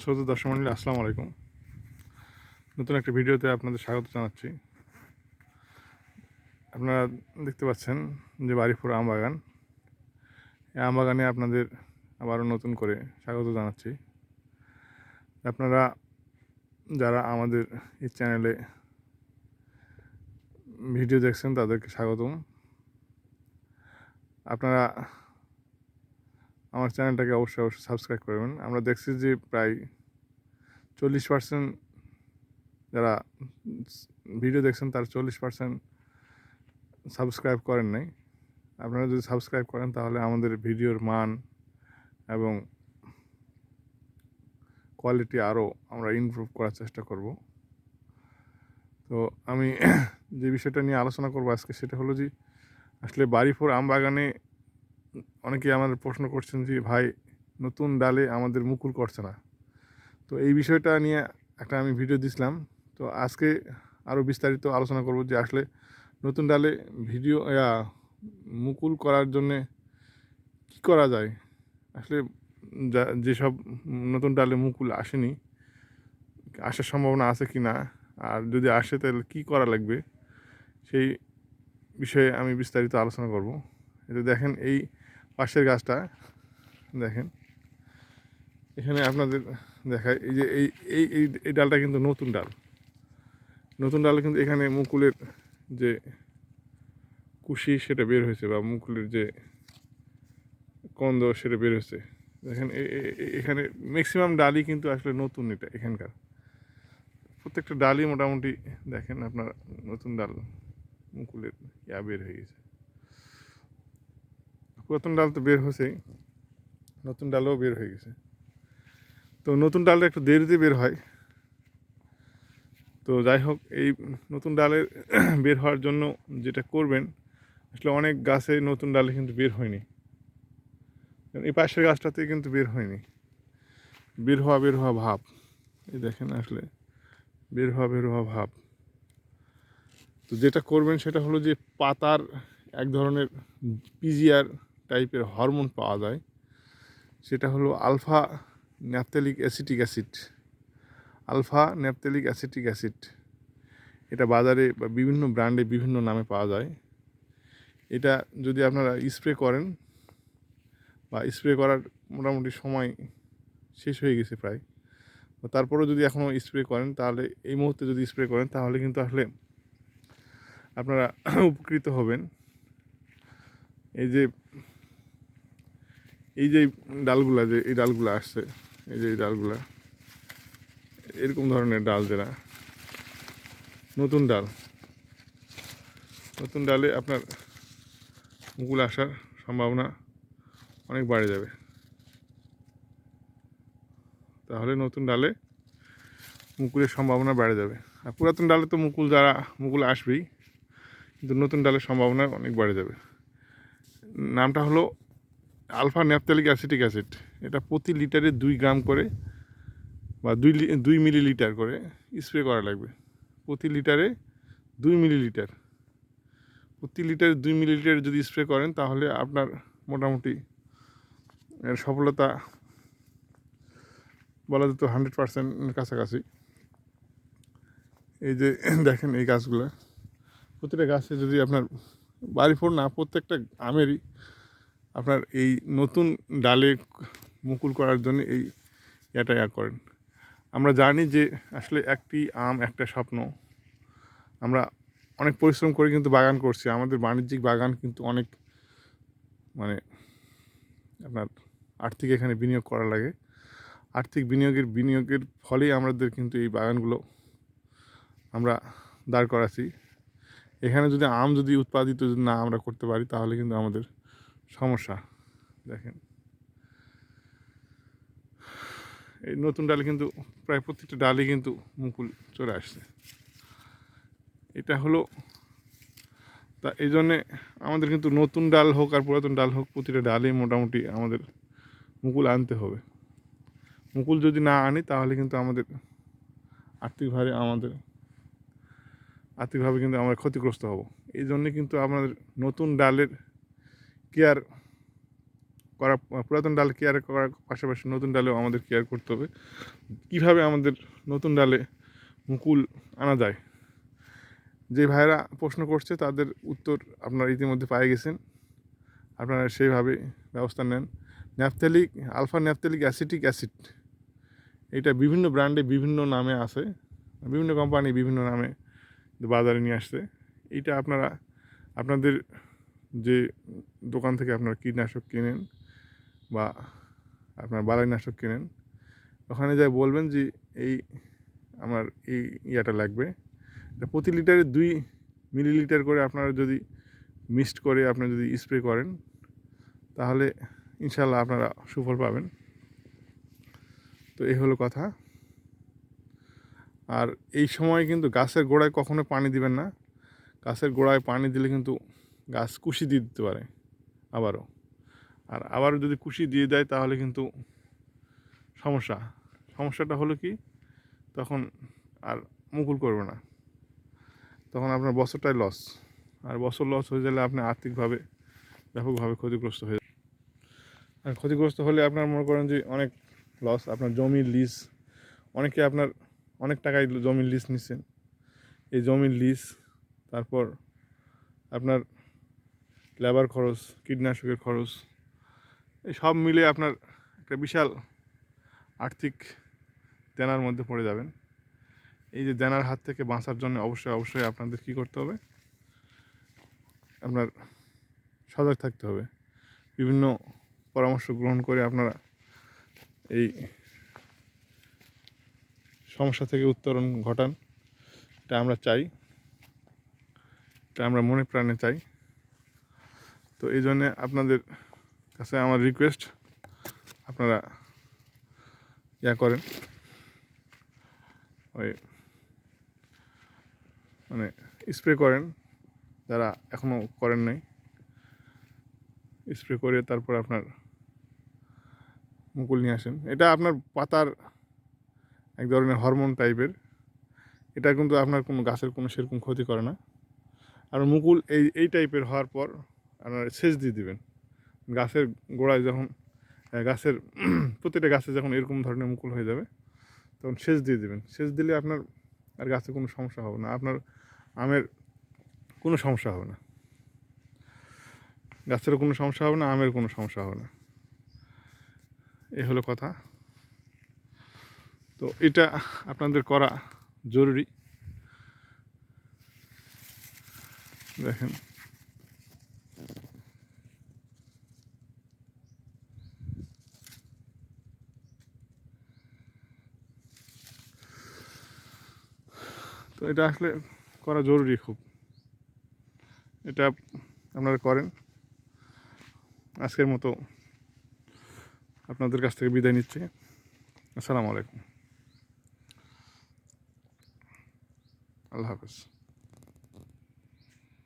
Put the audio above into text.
শ্রোত দর্শক মন্ডলী, আসসালামু আলাইকুম। নতুন একটা ভিডিওতে আপনাদের স্বাগত জানাচ্ছি। আপনারা দেখতে পাচ্ছেন যে বাড়িপুর আম বাগান এই আম বাগানে আপনাদের আবারও নতুন করে স্বাগত জানাচ্ছি। আপনারা যারা আমাদের এই চ্যানেলে ভিডিও দেখছেন, তাদেরকে স্বাগতম। আপনারা আমার চ্যানেলটাকে অবশ্যই অবশ্যই সাবস্ক্রাইব করবেন আমরা দেখছি যে প্রায় চল্লিশ পার্সেন্ট যারা ভিডিও দেখছেন, তার চল্লিশ পার্সেন্ট সাবস্ক্রাইব করেন নাই। আপনারা যদি সাবস্ক্রাইব করেন, তাহলে আমাদের ভিডিওর মান এবং কোয়ালিটি আরও আমরা ইমপ্রুভ করার চেষ্টা করব। তো আমি যে বিষয়টা নিয়ে আলোচনা করব আজকে, সেটা হলো যে, আসলে বাড়িপুর আম বাগানে অনেকেই আমাদের প্রশ্ন করছেন যে, ভাই, নতুন ডালে আমাদের মুকুল করছে না। তো এই বিষয়টা নিয়ে একটা আমি ভিডিও দিছিলাম। তো আজকে আরও বিস্তারিত আলোচনা করব যে আসলে নতুন ডালে ভিডিও মুকুল করার জন্যে কী করা যায়? আসলে যা, যেসব নতুন ডালে মুকুল আসেনি, আসার সম্ভাবনা আছে কি না? আর যদি আসে, তাহলে কী করা লাগবে? সেই বিষয়ে আমি বিস্তারিত আলোচনা করব। এটা দেখেন, এই পাশের গাছটা, দেখেন। এখানে আপনাদের দেখায় এই যে এই এই এই ডালটা কিন্তু নতুন ডাল। নতুন ডালে কিন্তু এখানে মুকুলের যে কুশি সেটা বের হয়েছে বা মুকুলের যে কন্দ সেটা বের হয়েছে। দেখেন এখানে ম্যাক্সিমাম ডালই কিন্তু আসলে নতুন এটা এখানকার। প্রত্যেকটা ডালই মোটামুটি দেখেন আপনার নতুন ডাল মুকুলের ইয়া বের হয়ে গেছে। পুরাতন ডাল তো বের হয়েছেই। নতুন ডালও বের হয়ে গেছে। তো নতুন ডালটা একটু দেরিতে বের হয়। তো যাই হোক, এই নতুন ডালের বের হওয়ার জন্য যেটা করবেন, আসলে অনেক গাছে নতুন ডালে কিন্তু বের হয়নি। এই পাশের গাছটাতে কিন্তু বের হয়নি। বের হওয়া বের হওয়া ভাব। এই দেখেন আসলে, বের হওয়া বের হওয়া ভাব। তো যেটা করবেন সেটা হলো যে পাতার এক ধরনের পিজিআর টাইপের হরমোন পাওয়া যায়, সেটা হলো alpha naphthalic acetic acid alpha naphthalic acetic acid এটা বাজারে বা বিভিন্ন ব্র্যান্ডে বিভিন্ন নামে পাওয়া যায়। এটা যদি আপনারা স্প্রে করেন বা স্প্রে করার মোটামুটি সময় শেষ হয়ে গেছে প্রায় তো তারপরেও যদি এখনও স্প্রে করেন, তাহলে এই মুহূর্তে যদি স্প্রে করেন, তাহলে কিন্তু আসলে আপনারা উপকৃত হবেন। এই যে এই যে ডালগুলা যে, এই ডালগুলো আসছে, এই যে এই ডালগুলা, এরকম ধরনের ডাল যেটা নতুন ডাল। নতুন ডালে আপনার মুকুল আসার সম্ভাবনা অনেক বাড়ে যাবে। তাহলে নতুন ডালে মুকুলের সম্ভাবনা বেড়ে যাবে। আর পুরাতন ডালে তো মুকুল যারা, মুকুল আসবেই, কিন্তু নতুন ডালের সম্ভাবনা অনেক বেড়ে যাবে। নামটা হলো আলফা ন্যাপথ্যালিক অ্যাসিটিক অ্যাসিড, এটা প্রতি লিটারে দুই গ্রাম করে বা দুই দুই মিলিলিটার করে স্প্রে করা লাগবে। প্রতি লিটারে দুই মিলিলিটার। প্রতি লিটারে দুই মিলিলিটার যদি স্প্রে করেন, তাহলে আপনার মোটামুটি সফলতা বলা যেত হান্ড্রেড পার্সেন্টের কাছাকাছি। এই যে দেখেন এই গাছগুলো। প্রতিটা গাছে যদি আপনার বাড়ি ফোর না, প্রত্যেকটা আমেরই আপনার এই নতুন ডালে মুকুল করার জন্য এই এটা ইয়া করেন। আমরা জানি যে আসলে একটি আম, একটা স্বপ্ন। আমরা অনেক পরিশ্রম করে কিন্তু বাগান করছি। আমাদের বাণিজ্যিক বাগান কিন্তু অনেক মানে আপনার আর্থিক এখানে বিনিয়োগ করা লাগে। আর্থিক বিনিয়োগের বিনিয়োগের ফলেই আমাদের কিন্তু এই বাগানগুলো আমরা দাঁড় করাছি এখানে যদি আম যদি উৎপাদিত যদি না আমরা করতে পারি, তাহলে কিন্তু আমাদের সমস্যা, দেখেন। এই নতুন ডালে কিন্তু, প্রায় প্রত্যেকটা ডালে কিন্তু মুকুল চলে আসছে। এটা হলো, তা এই জন্যে আমাদের কিন্তু নতুন ডাল হোক আর পুরাতন ডাল হোক, প্রতিটা ডালে মোটামুটি আমাদের মুকুল আনতে হবে। মুকুল যদি না আনি, তাহলে কিন্তু আমাদের আর্থিকভাবে আমাদের আর্থিকভাবে কিন্তু আমরা ক্ষতিগ্রস্ত হব। এই জন্যে কিন্তু আমাদের নতুন ডালের কেয়ার করা, পুরাতন ডাল কেয়ার করার পাশাপাশি নতুন ডালেও আমাদের কেয়ার করতে হবে। কীভাবে আমাদের নতুন ডালে মুকুল আনা যায়? যে ভাইয়েরা প্রশ্ন করছে, তাদের উত্তর আপনারা ইতিমধ্যে পেয়ে গেছেন। আপনারা সেইভাবে ব্যবস্থা নেন। Naphthalic alpha naphthalic acetic acid, এটা বিভিন্ন ব্র্যান্ডে বিভিন্ন নামে আছে। বিভিন্ন কোম্পানি বিভিন্ন নামে বাজারে নিয়ে আসছে। এইটা আপনারা, আপনাদের যে দোকান থেকে আপনার কীটনাশক কিনেন বা আপনার বালাইনাশক কিনেন, ওখানে যাই বলবেন যে এই আমার এই ইয়াটা লাগবে। প্রতি লিটারে দুই মিলিলিটার করে আপনারা যদি মিক্সড করে আপনি যদি স্প্রে করেন, তাহলে ইনশাল্লাহ আপনারা সুফল পাবেন। তো এই হলো কথা। আর এই সময় কিন্তু গাছের গোড়ায় কখনো পানি দিবেন না। গাছের গোড়ায় পানি দিলে কিন্তু গাছ কুশি দিয়ে দিতে পারে, আবারও। আর আবারও যদি কুশি দিয়ে দেয়, তাহলে কিন্তু সমস্যা। সমস্যাটা হলো কি, তখন আর মুকুল করবে না। তখন আপনার বছরটাই লস আর বছর লস হয়ে গেলে আপনি আর্থিকভাবে ব্যাপকভাবে ক্ষতিগ্রস্ত হয়ে। আর ক্ষতিগ্রস্ত হলে আপনার মনে করেন যে অনেক লস আপনার জমির লিজ অনেকে আপনার অনেক টাকায় জমির লিজ নিচ্ছেন। এই জমির লিজ তারপর আপনার লেবার খরচ, কীটনাশকের খরচ, এই সব মিলে আপনার একটা বিশাল আর্থিক দেনার মধ্যে পড়ে যাবেন। এই যে দেনার হাত থেকে বাঁচার জন্য অবশ্যই অবশ্যই আপনাদের কী করতে হবে? আপনার সজাগ থাকতে হবে। বিভিন্ন পরামর্শ গ্রহণ করে আপনারা এই সমস্যা থেকে উত্তরণ ঘটান। এটা আমরা চাই। এটা আমরা মনে প্রাণে চাই। তো এই জন্যে আপনাদের কাছে আমার রিকোয়েস্ট আপনারা ইয়া করেন। ওই মানে স্প্রে করেন, যারা এখনও করেন নাই। স্প্রে করে তারপর আপনার মুকুল নিয়ে আসেন। এটা আপনার পাতার এক ধরনের হরমোন টাইপের এটা কিন্তু আপনার কোনো গাছের কোনো সেরকম ক্ষতি করে না। আর মুকুল এই এই টাইপের হওয়ার পর আপনার সেচ দিয়ে দিবেন। গাছের গোড়ায় যখন গাছের প্রতিটা গাছে যখন এরকম ধরনের মুকুল হয়ে যাবে, তখন সেচ দিয়ে দেবেন। সেচ দিলে আপনার আর গাছে কোনো সমস্যা হবে না। আপনার আমের কোনো সমস্যা হবে না। গাছেরও কোনো সমস্যা হবে না, আমের কোনো সমস্যা হবে না। এ হলো কথা। তো এটা আপনাদের করা জরুরি। দেখেন। এটা আসলে করা জরুরি খুব। এটা আপনারা করেন। আজকের মতো আপনাদের কাছ থেকে বিদায় নিচ্ছি। আসসালামু আলাইকুম। আল্লাহ হাফেজ।